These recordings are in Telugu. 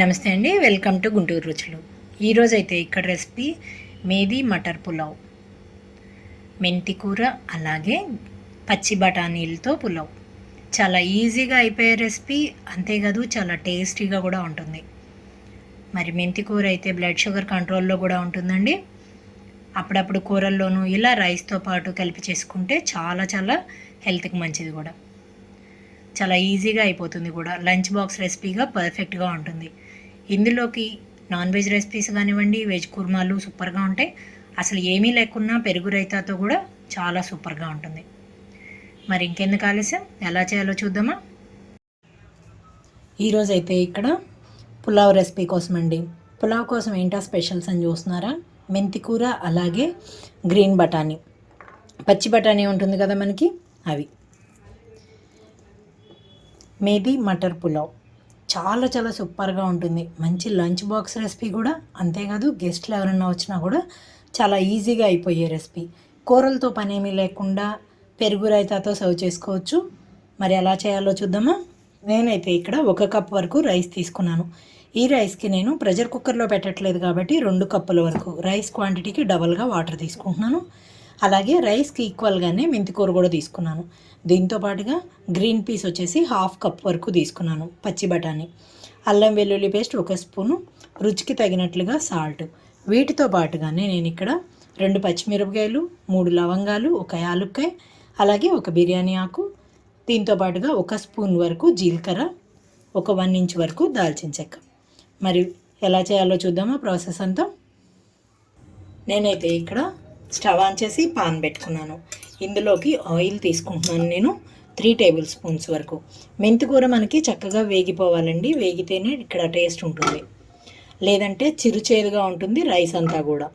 నమస్తే అండి వెల్కమ్ టు గుంటూరు రుచులు. ఈరోజు అయితే ఇక్కడ రెసిపీ మేది మటర్ పులావ్. మెంతి కూర అలాగే పచ్చి బఠానీలతో పులావ్. చాలా ఈజీగా అయిపోయే రెసిపీ అంతేకాదు చాలా టేస్టీగా కూడా ఉంటుంది. మరి మెంతి కూర అయితే బ్లడ్ షుగర్ కంట్రోల్లో కూడా ఉంటుందండి. అప్పుడప్పుడు కూరల్లోనూ ఇలా రైస్తో పాటు కలిపి చేసుకుంటే చాలా చాలా హెల్త్కి మంచిది కూడా. చాలా ఈజీగా అయిపోతుంది కూడా. లంచ్ బాక్స్ రెసిపీగా పర్ఫెక్ట్గా ఉంటుంది. ఇందులోకి నాన్ వెజ్ రెసిపీస్ కానివ్వండి వెజ్ కుర్మాలు సూపర్గా ఉంటాయి. అసలు ఏమీ లేకున్నా పెరుగు రైతాతో కూడా చాలా సూపర్గా ఉంటుంది. మరి ఇంకెందుకు ఆలస్యం? ఎలా చేయాలో చూద్దామా? ఈరోజు అయితే ఇక్కడ పులావ్ రెసిపీ కోసం అండి పులావ్ కోసం ఏంటా స్పెషల్స్ అని చూస్తున్నారా? మెంతికూర అలాగే గ్రీన్ బఠానీ. పచ్చి బఠానీ ఉంటుంది కదా మనకి? అవి. మేది మటర్ పులావ్. చాలా చాలా సూపర్గా ఉంటుంది. మంచి లంచ్ బాక్స్ రెసిపీ కూడా అంతేకాదు గెస్ట్లు ఎవరైనా వచ్చినా కూడా చాలా ఈజీగా అయిపోయే రెసిపీ. కూరలతో పనేమీ లేకుండా పెరుగు రైతాతో సర్వ్ చేసుకోవచ్చు. మరి ఎలా చేయాలో చూద్దామా? నేనైతే ఇక్కడ ఒక కప్ వరకు రైస్ తీసుకున్నాను. ఈ రైస్కి నేను ప్రెషర్ కుక్కర్లో పెట్టట్లేదు కాబట్టి రెండు కప్పుల వరకు రైస్ క్వాంటిటీకి డబల్గా వాటర్ తీసుకుంటున్నాను. అలాగే రైస్కి ఈక్వల్గానే మెంతికూర కూడా తీసుకున్నాను. దీంతో పాటుగా గ్రీన్ పీస్ వచ్చేసి హాఫ్ కప్ వరకు తీసుకున్నాను పచ్చి బఠానీ. అల్లం వెల్లుల్లి పేస్ట్ ఒక స్పూను రుచికి తగినట్లుగా సాల్ట్. వీటితో పాటుగానే నేను ఇక్కడ రెండు పచ్చిమిరపకాయలు మూడు లవంగాలు ఒక యాలుక్కాయ అలాగే ఒక బిర్యానీ ఆకు దీంతో పాటుగా ఒక స్పూన్ వరకు జీలకర్ర ఒక వన్ ఇంచ్ వరకు దాల్చిన చెక్క. మరి ఎలా చేయాలో చూద్దామా ప్రాసెస్ అంతా? నేనైతే ఇక్కడ స్టవ్ ఆన్ చేసి పాన్ పెట్టుకున్నాను. ఇందులోకి ఆయిల్ తీసుకుంటున్నాను నేను త్రీ టేబుల్ స్పూన్స్ వరకు. మెంతికూర మనకి చక్కగా వేగిపోవాలండి. వేగితేనే ఇక్కడ టేస్ట్ ఉంటుంది. లేదంటే చిరుచేదుగా ఉంటుంది రైస్ అంతా కూడా.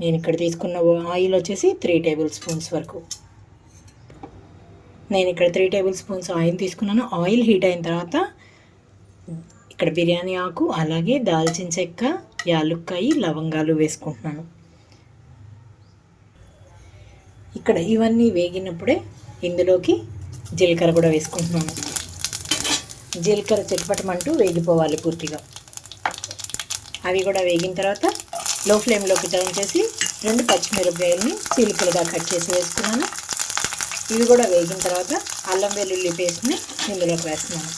నేను ఇక్కడ తీసుకున్న ఆయిల్ వచ్చేసి త్రీ టేబుల్ స్పూన్స్ వరకు. నేను ఇక్కడ త్రీ టేబుల్ స్పూన్స్ ఆయిల్ తీసుకున్నాను. ఆయిల్ హీట్ అయిన తర్వాత ఇక్కడ బిర్యానీ ఆకు అలాగే దాల్చిన చెక్క యాలుక్కాయి లవంగాలు వేసుకుంటున్నాను. ఇక్కడ ఇవన్నీ వేగినప్పుడే ఇందులోకి జీలకర్ర కూడా వేసుకుంటున్నాను. జీలకర్ర చిటపటమంటూ వేగిపోవాలి పూర్తిగా. అవి కూడా వేగిన తర్వాత లో ఫ్లేమ్లోకి టర్న్ చేసి రెండు పచ్చిమిరపకాయలని చీలికలుగా కట్ చేసి వేసుకున్నాను. ఇవి కూడా వేగిన తర్వాత అల్లం వెల్లుల్లి పేస్ట్ని ఇందులోకి వేస్తున్నాను.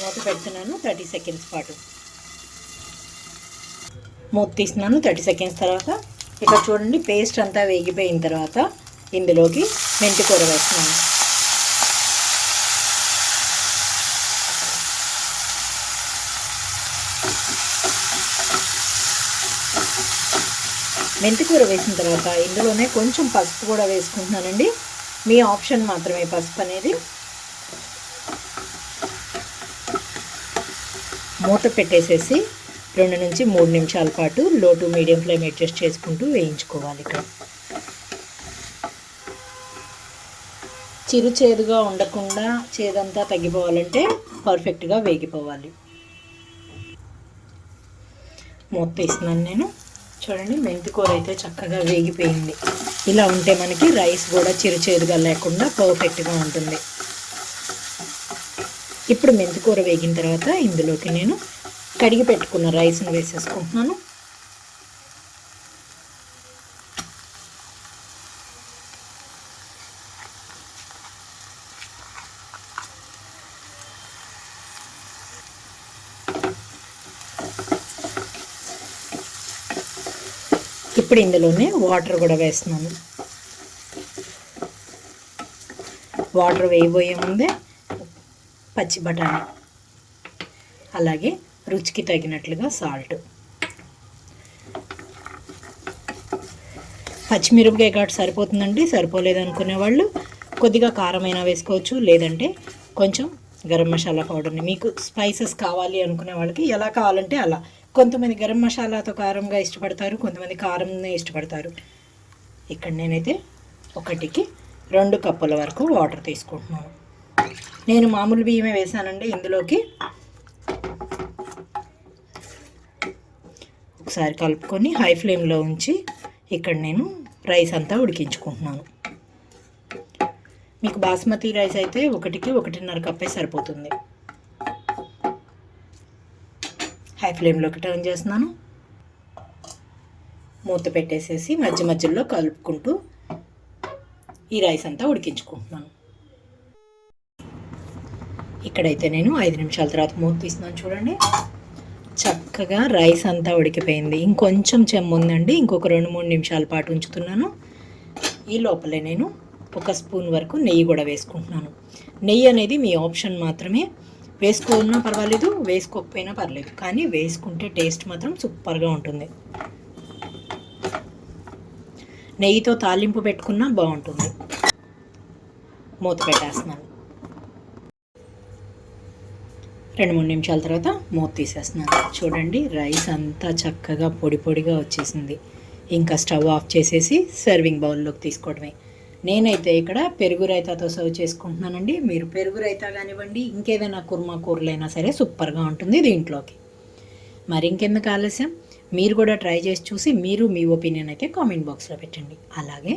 మూత పెడుతున్నాను థర్టీ సెకండ్స్ పాటు. మూత తీస్తున్నాను థర్టీ సెకండ్స్ తర్వాత. ఇక్కడ చూడండి పేస్ట్ అంతా వేగిపోయిన తర్వాత ఇందులోకి మెంతి కూర వేస్తున్నాను. మెంతి కూర వేసిన తర్వాత ఇందులోనే కొంచెం పసుపు కూడా వేసుకుంటున్నానండి. మీ ఆప్షన్ మాత్రమే పసుపు అనేది. మూత పెట్టేసేసి రెండు నుంచి మూడు నిమిషాల పాటు లో టు మీడియం ఫ్లేమ్ అడ్జస్ట్ చేసుకుంటూ వేయించుకోవాలి ఇక్కడ. చిరు చేదుగా ఉండకుండా చేదంతా తగ్గిపోవాలంటే పర్ఫెక్ట్గా వేగిపోవాలి. మూత వేసినాను నేను. చూడండి మెంతికూర అయితే చక్కగా వేగిపోయింది. ఇలా ఉంటే మనకి రైస్ కూడా చిరు చేదుగా లేకుండా పర్ఫెక్ట్గా ఉంటుంది. ఇప్పుడు మెంతికూర వేగిన తర్వాత ఇందులోకి నేను కడిగి పెట్టుకున్న రైస్ని వేసేసుకుంటున్నాను. ఇప్పుడు ఇందులోనే వాటర్ కూడా వేస్తున్నాను. వాటర్ వేయబోయే ముందే పచ్చి బఠానీ. అలాగే రుచికి తగినట్లుగా సాల్ట్. పచ్చిమిరపకాయ ఘాటు సరిపోతుందండి సరిపోలేదు అనుకునే వాళ్ళు కొద్దిగా కారమైనా వేసుకోవచ్చు లేదంటే కొంచెం గరం మసాలా పౌడర్ని. మీకు స్పైసెస్ కావాలి అనుకునే వాళ్ళకి ఎలా కావాలంటే అలా. కొంతమంది గరం మసాలాతో కారంగా ఇష్టపడతారు కొంతమంది కారంనే ఇష్టపడతారు. ఇక్కడ నేనైతే ఒకటికి రెండు కప్పుల వరకు వాటర్ తీసుకుంటున్నాను. నేను మామూలు బియ్యమే వేసానండి ఇందులోకి. ఒకసారి కలుపుకొని హై ఫ్లేమ్లో ఉంచి ఇక్కడ నేను రైస్ అంతా ఉడికించుకుంటున్నాను. మీకు బాస్మతి రైస్ అయితే ఒకటికి ఒకటిన్నర కప్పే సరిపోతుంది. హై ఫ్లేమ్లోకి టర్న్ చేస్తున్నాను. మూత పెట్టేసేసి మధ్య మధ్యలో కలుపుకుంటూ ఈ రైస్ అంతా ఉడికించుకుంటున్నాను. ఇక్కడైతే నేను ఐదు నిమిషాల తర్వాత మూత తీస్తున్నాను చూడండి. చక్కగా రైస్ అంతా ఉడికిపోయింది. ఇంకొంచెం చెమ్ము ఉందండి. ఇంకొక రెండు మూడు నిమిషాల పాటు ఉంచుతున్నాను. ఈ లోపలే నేను ఒక స్పూన్ వరకు నెయ్యి కూడా వేసుకుంటున్నాను. నెయ్యి అనేది మీ ఆప్షన్ మాత్రమే. వేసుకున్నా పర్వాలేదు వేసుకోకపోయినా పర్లేదు కానీ వేసుకుంటే టేస్ట్ మాత్రం సూపర్గా ఉంటుంది. నెయ్యితో తాలింపు పెట్టుకున్నా బాగుంటుంది. మూత పెట్టేస్తున్నాను. రెండు మూడు నిమిషాల తర్వాత మూత తీసేస్తున్నాను. చూడండి రైస్ అంతా చక్కగా పొడి పొడిగా వచ్చేసింది. ఇంకా స్టవ్ ఆఫ్ చేసేసి సర్వింగ్ బౌల్లోకి తీసుకోవడమే. నేనైతే ఇక్కడ పెరుగు రైతాతో సర్వ్ చేసుకుంటున్నానండి. మీరు పెరుగు రైతా కానివ్వండి ఇంకేదైనా కుర్మా కూరలైనా సరే సూపర్గా ఉంటుంది దీంట్లోకి. మరి ఇంకెందుకు ఆలస్యం? మీరు కూడా ట్రై చేసి చూసి మీరు మీ ఒపీనియన్ అయితే కామెంట్ బాక్స్లో పెట్టండి. అలాగే